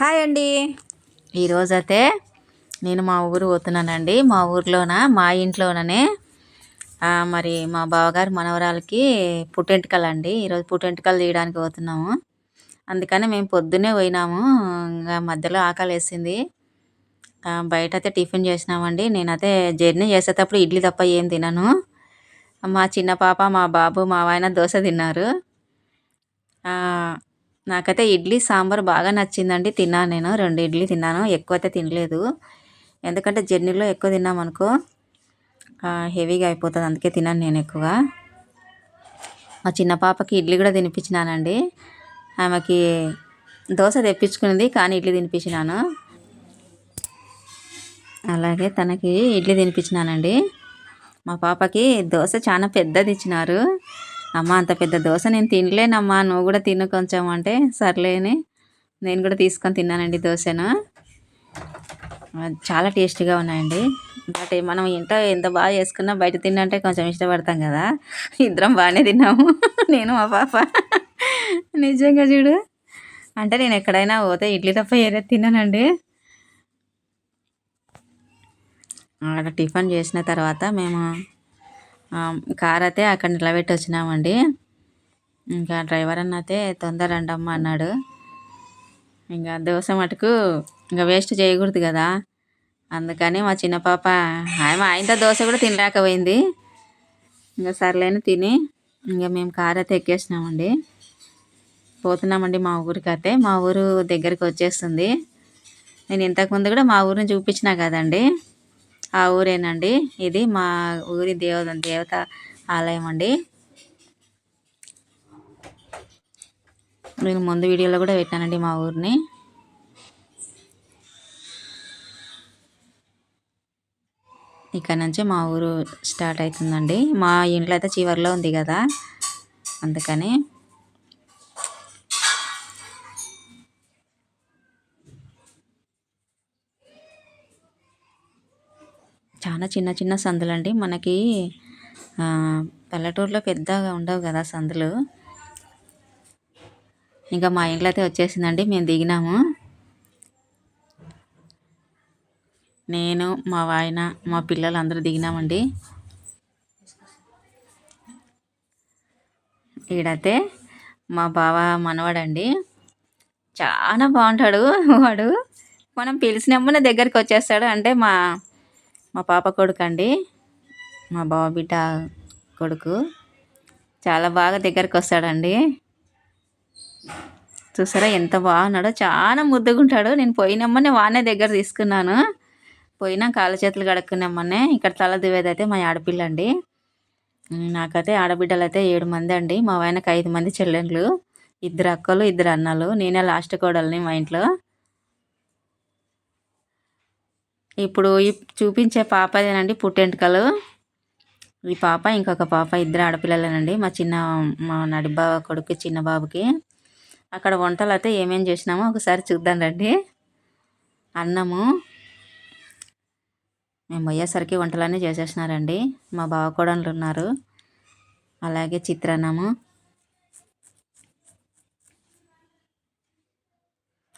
Hi అండి. ఈరోజైతే నేను మా ఊరు పోతున్నానండి. మా ఊర్లోన మా ఇంట్లోననే మరి మా బావగారు మనవరాలకి పుట్టెంటుకలు అండి. ఈరోజు పుట్టెంటుకలు తీయడానికి పోతున్నాము. అందుకని మేము పొద్దున్నే పోయినాము. ఇంకా మధ్యలో ఆకలి వేసింది. బయట అయితే టిఫిన్ చేసినామండి. నేనైతే జర్నీ చేసేటప్పుడు ఇడ్లీ తప్ప ఏం తినను. మా చిన్న పాప మా బాబు మా ఆయన దోశ తిన్నారు. నాకైతే ఇడ్లీ సాంబార్ బాగా నచ్చిందండి. తిన్నాను నేను. రెండు ఇడ్లీ తిన్నాను. ఎక్కువ అయితే తినలేదు. ఎందుకంటే జర్నీలో ఎక్కువ తిన్నామనుకో హెవీగా అయిపోతుంది. అందుకే తిన్నాను నేను ఎక్కువ మా చిన్న పాపకి ఇడ్లీ కూడా తినిపించినానండి. ఆమెకి దోశ తెప్పించుకున్నది కానీ ఇడ్లీ తినిపించినాను. అలాగే తనకి ఇడ్లీ తినిపించినానండి. మా పాపకి దోశ చాలా పెద్దది ఇచ్చినారు. అమ్మ అంత పెద్ద దోశ నేను తినలేనమ్మా నువ్వు కూడా తిను కొంచెం అంటే. సర్లేని నేను కూడా తీసుకొని తిన్నానండి దోశను. చాలా టేస్టీగా ఉన్నాయండి. బట్ మనం ఇంట్లో ఎంత బాగా చేసుకున్నా బయట తిన్నంటే కొంచెం ఇష్టపడతాం కదా. ఇద్దరం బాగానే తిన్నాము. నేను మా పాప. నిజంగా చూడు. అంటే నేను ఎక్కడైనా పోతే ఇడ్లీ తప్ప ఏదైతే తిన్నానండి. అక్కడ టిఫిన్ చేసిన తర్వాత మేము కార్ అయితే అక్కడ నిలబెట్టి వచ్చినామండి ఇంకా డ్రైవర్ అన్న అయితే తొందర రండి అన్నాడు. ఇంకా దోశ మటుకు ఇంకా వేస్ట్ చేయకూడదు కదా. అందుకని మా చిన్న పాప ఆమె ఆయనతో దోశ కూడా తినలేకపోయింది. ఇంకా సర్లేని తిని ఇంకా మేము కార్ అయితే ఎక్కేసినామండి. పోతున్నామండి మా ఊరికి అయితే మా ఊరు దగ్గరికి వచ్చేస్తుంది. నేను ఇంతకుముందు కూడా మా ఊరిని చూపించినా కదండి. ఆ ఊరేనండి. ఇది మా ఊరి దేవ దేవత ఆలయం అండి. నేను ముందు వీడియోలో కూడా పెట్టానండి మా ఊరిని. ఇక్కడ నుంచి మా ఊరు స్టార్ట్ అవుతుందండి. మా ఇంట్లో అయితే చివరిలో ఉంది కదా. అందుకని చాలా చిన్న చిన్న సందులండి. మనకి పల్లెటూరులో పెద్దగా ఉండవు కదా సందులు. ఇంకా మా ఇంట్లో అయితే వచ్చేసిందండి. మేము దిగినాము. నేను మా వాయన మా పిల్లలు అందరూ దిగినామండి. ఈడైతే మా బావ మనవాడండి. చాలా బాగుంటాడు. వాడు మనం పిలిచినమ్మనే దగ్గరికి వచ్చేస్తాడు. అంటే మా మా పాప కొడుకు అండి మా బావ బిడ్డ కొడుకు. చాలా బాగా దగ్గరకు వస్తాడండి. చూసారా ఎంత బాగున్నాడో చాలా ముద్దుగుంటాడు. నేను పోయినమ్మనే వానే దగ్గర తీసుకున్నాను. పోయినా కాళ్ళ చేతులు కడుక్కున్నామనే ఇక్కడ తల దువ్వేది అయితే మా ఆడపిల్ల అండి నాకైతే ఆడబిడ్డలు అయితే ఏడు మంది అండి. మా ఆయనకి ఐదు మంది చెల్లెళ్ళు ఇద్దరు అక్కలు ఇద్దరు అన్నలు. నేనే లాస్ట్ కోడల్ని మా ఇంట్లో. ఇప్పుడు ఈ చూపించే పాపదేనండి పుట్టెంటుకలు. ఈ పాప ఇంకొక పాప ఇద్దరు ఆడపిల్లలేనండి. మా చిన్న మా నడిబావ కొడుకు చిన్న బాబుకి. అక్కడ వంటలు అయితే ఏమేం చేసినామో ఒకసారి చూద్దాం రండి. అన్నము. మేము పోయేసరికి వంటలన్నీ చేసేసినారండి. మా బావ కోడళ్ళు ఉన్నారు. అలాగే చిత్రాన్నము.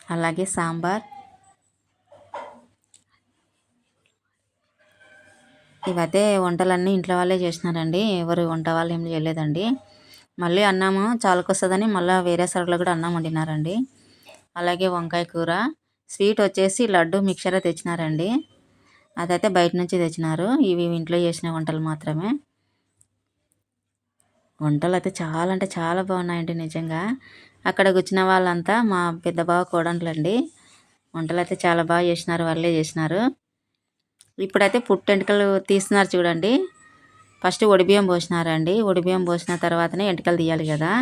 అలాగే సాంబార్. ఇవైతే వంటలన్నీ ఇంట్లో వాళ్ళే చేసినారండి ఎవరు వంట వాళ్ళు ఏం చేయలేదండి. మళ్ళీ అన్నము చాలకొస్తుందని మళ్ళీ వేరే సరుకులో కూడా అన్నం వండినారండి. అలాగే వంకాయ కూర స్వీట్ వచ్చేసి లడ్డు మిక్చర్ తెచ్చినారండి. అదైతే బయట నుంచి తెచ్చినారు. ఇవి ఇంట్లో చేసిన వంటలు మాత్రమే. వంటలు అయితే చాలా అంటే చాలా బాగున్నాయండి నిజంగా. అక్కడ కూర్చున్న వాళ్ళంతా మా పెద్ద బావ కోడంట్లండి వంటలు అయితే చాలా బాగా చేసినారు వాళ్ళే చేసినారు. ఇప్పుడైతే పుట్టెంటుకలు తీస్తున్నారు చూడండి. ఫస్ట్ ఒడిబియ్యం పోసినారండి. ఒడిబియ్యం పోసిన తర్వాతనే ఎంటుకలు తీయాలి కదా.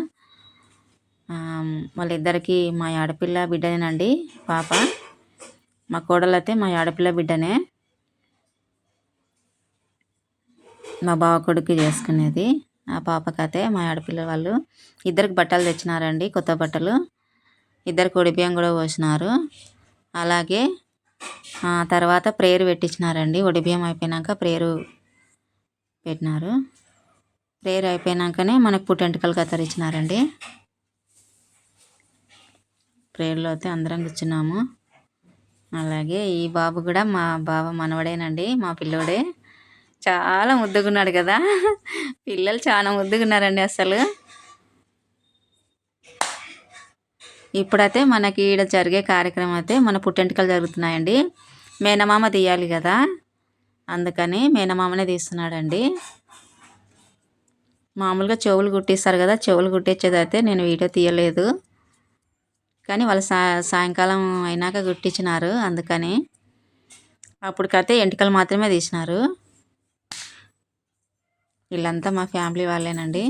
వాళ్ళిద్దరికి మా ఆడపిల్ల బిడ్డనేనండి పాప. మా కోడలు అయితే మా ఆడపిల్ల బిడ్డనే. మా బావ కొడుకు చేసుకునేది. ఆ పాపకైతే మా ఆడపిల్ల వాళ్ళు ఇద్దరికి బట్టలు తెచ్చినారండి కొత్త బట్టలు. ఇద్దరికి ఒడిబియ్యం కూడా పోసినారు. అలాగే తర్వాత ప్రేయర్ పెట్టించినారండి. ఒడిబియ్యం అయిపోయినాక ప్రేయరు పెట్టినారు. ప్రేయర్ అయిపోయినాకనే మనకు పుట్టెంటుకలు కత్తిరించినారండి. ప్రేయర్లో అయితే అందరం కూర్చున్నాము. అలాగే ఈ బాబు కూడా మా బావ మనవడేనండి మా పిల్లోడే. చాలా ముద్దుగున్నాడు కదా. పిల్లలు చాలా ముద్దుగున్నారండి అసలు. ఇప్పుడైతే మనకి ఈడ జరిగే కార్యక్రమం అయితే మన పుట్టెంటికలు జరుగుతున్నాయండి. మేనమామ తీయాలి కదా. అందుకని మేనమామనే తీస్తున్నాడండి. మామూలుగా చెవులు కుట్టిస్తారు కదా చెవులు కుట్టించేది అయితే నేను వీడియో తీయలేదు. కానీ వాళ్ళు సా సాయంకాలం అయినాక కుట్టించినారు అందుకని. అప్పటికైతే ఎంటికలు మాత్రమే తీసినారు. వీళ్ళంతా మా ఫ్యామిలీ వాళ్ళేనండి.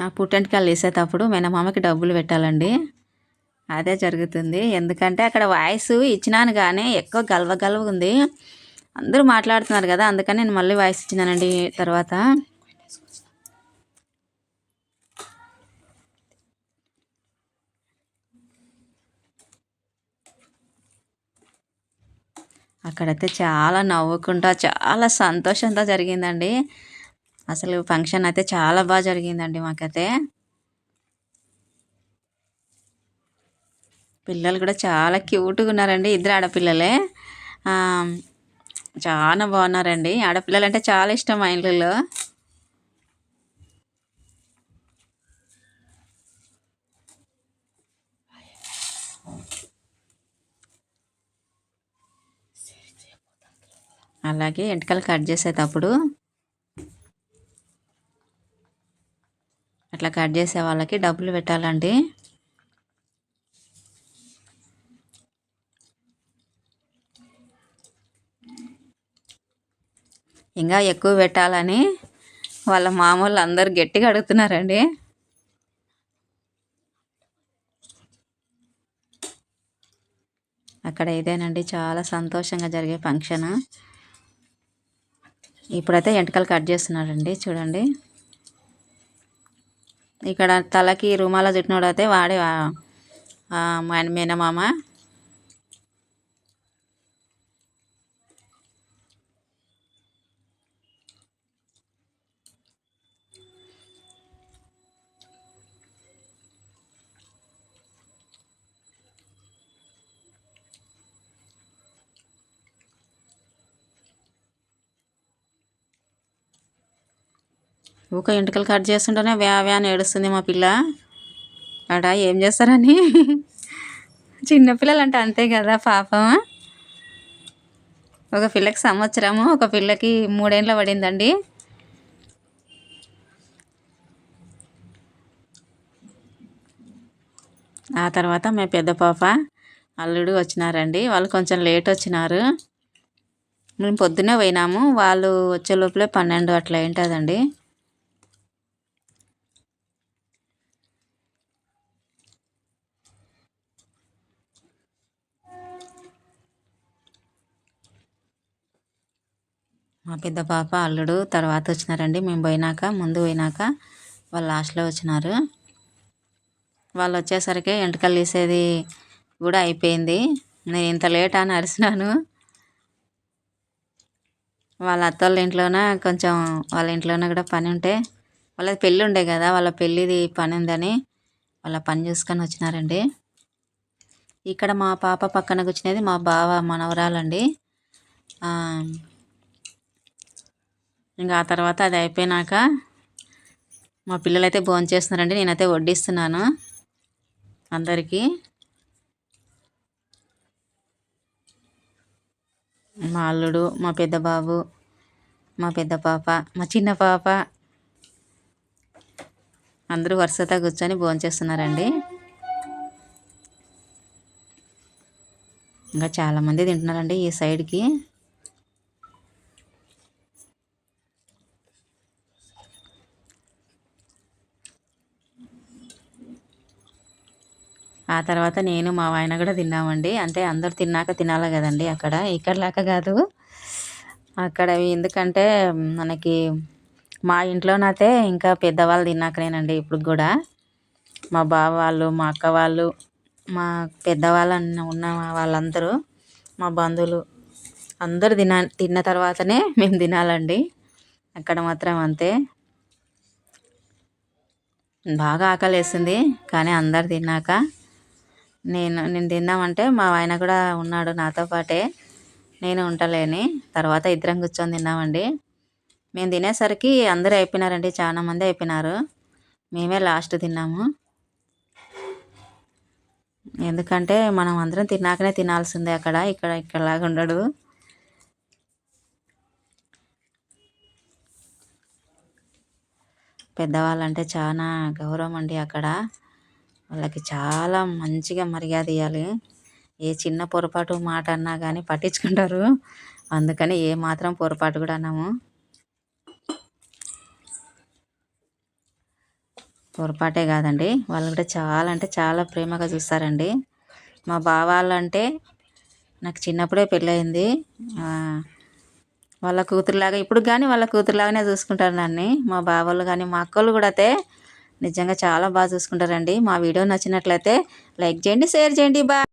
ఆ పుట్టెంటికలు వేసేటప్పుడు మేనమామకి డబ్బులు పెట్టాలండి. అదే జరుగుతుంది. ఎందుకంటే అక్కడ వాయిస్ ఇచ్చినాను కానీ ఎక్కువ గల్వ గల్వ ఉంది. అందరూ మాట్లాడుతున్నారు కదా అందుకని నేను మళ్ళీ వాయిస్ ఇచ్చినానండి తర్వాత. అక్కడైతే చాలా నవ్వుకుంటా చాలా సంతోషంతో జరిగిందండి. అసలు ఫంక్షన్ అయితే చాలా బాగా జరిగిందండి మాకైతే. పిల్లలు కూడా చాలా క్యూట్గా ఉన్నారండి ఇద్దరు ఆడపిల్లలే. చాలా బాగున్నారండి. ఆడపిల్లలు అంటే చాలా ఇష్టం మా ఇంట్లో అలాగే ఎంటకలు కట్ చేసేటప్పుడు అట్లా కట్ చేసే వాళ్ళకి డబ్బులు పెట్టాలండి. ఇంకా ఎక్కువ పెట్టాలని వాళ్ళ మామూలు అందరు గట్టిగా అడుగుతున్నారండి. అక్కడ ఇదేనండి చాలా సంతోషంగా జరిగే ఫంక్షన్. ఇప్పుడైతే ఎంటకలు కట్ చేస్తున్నారండి చూడండి. ఇక్కడ తలకి రుమాల చుట్టినోడు అయితే వాడే మా మేనమామ. ఊక ఎంటుకలు కట్ చేస్తుంటేనే వ్యా వ్యా ఏడుస్తుంది మా పిల్ల. ఆడ ఏం చేస్తారని? చిన్నపిల్లలు అంటే అంతే కదా పాపం. ఒక పిల్లకి సంవత్సరము ఒక పిల్లకి మూడేళ్ళ పడిందండి. ఆ తర్వాత మా పెద్ద పాప అల్లుడు వచ్చినారండి. వాళ్ళు కొంచెం లేట్ వచ్చినారు. మేము పొద్దునే పోయినాము. వాళ్ళు వచ్చే లోపలే పన్నెండు అట్లా ఏంటదండి మా పెద్ద పాప అల్లుడు తర్వాత వచ్చినారండి. మేము పోయినాక ముందు పోయినాక వాళ్ళు లాస్ట్లో వచ్చినారు. వాళ్ళు వచ్చేసరికి ఎంటకలు తీసేది కూడా అయిపోయింది. నేను ఇంత లేట్ అని అరిసినాను. వాళ్ళ అత్తోళ్ళ ఇంట్లోన కొంచెం వాళ్ళ ఇంట్లోన కూడా పని ఉంటే వాళ్ళది పెళ్ళి ఉండే కదా వాళ్ళ పెళ్ళిది పని ఉందని వాళ్ళ పని చూసుకొని వచ్చినారండి. ఇక్కడ మా పాప పక్కన కూర్చునేది మా బావ మనవరాలండి ఇంకా ఆ తర్వాత అది అయిపోయినాక మా పిల్లలైతే భోజనం చేస్తున్నారండి. నేనైతే వడ్డిస్తున్నాను అందరికీ. మా అల్లుడు మా పెద్ద బాబు మా పెద్ద పాప మా చిన్న పాప అందరూ వరుసతో కూర్చొని భోంచేస్తున్నారండి ఇంకా చాలామంది తింటున్నారండి ఈ సైడ్కి. ఆ తర్వాత నేను మా ఆయన కూడా తిన్నామండి. అంటే అందరు తిన్నాక తినాలి కదండి అక్కడ. ఇక్కడలాక కాదు. అక్కడ ఎందుకంటే మనకి మా ఇంట్లోనైతే ఇంకా పెద్దవాళ్ళు తిన్నాకనేనండి ఇప్పుడు కూడా. మా బావ వాళ్ళు మా అక్క వాళ్ళు మా పెద్దవాళ్ళు ఉన్న వాళ్ళందరూ మా బంధువులు అందరు తిన తిన్న తర్వాతనే మేము తినాలండి. అక్కడ మాత్రం అంతే. బాగా ఆకలి వేసింది కానీ అందరు తిన్నాక నేను నేను తిన్నామంటే మా ఆయన కూడా ఉన్నాడు నాతో పాటే. నేను ఉంటలేని. తర్వాత ఇద్దరం కూర్చొని తిన్నామండి. మేము తినేసరికి అందరూ అయిపోయినారండి చాలా మంది అయిపోయినారు. మేమే లాస్ట్ తిన్నాము. ఎందుకంటే మనం అందరం తిన్నాకనే తినాల్సిందే అక్కడ ఇక్కడ ఇక్కడలాగా ఉండడు. పెద్దవాళ్ళంటే చాలా గౌరవం అండి అక్కడ. వాళ్ళకి చాలా మంచిగా మర్యాద ఇవ్వాలి ఏ చిన్న పొరపాటు మాట అన్నా కానీ పట్టించుకుంటారు. అందుకని ఏ మాత్రం పొరపాటు కూడా అన్నాము పొరపాటే కాదండి. వాళ్ళు కూడా చాలా అంటే చాలా ప్రేమగా చూస్తారండి. మా బావాళ్ళు అంటే నాకు చిన్నప్పుడే పెళ్ళయింది. వాళ్ళ కూతురులాగా ఇప్పుడు కానీ వాళ్ళ కూతురులాగానే చూసుకుంటారు నన్ను. మా బావాళ్ళు కానీ మా అక్కలు కూడా అయితే నిజంగా చాలా బాగా చూసుకుంటారండి. మా వీడియో నచ్చినట్లయితే లైక్ చేయండి షేర్ చేయండి. బా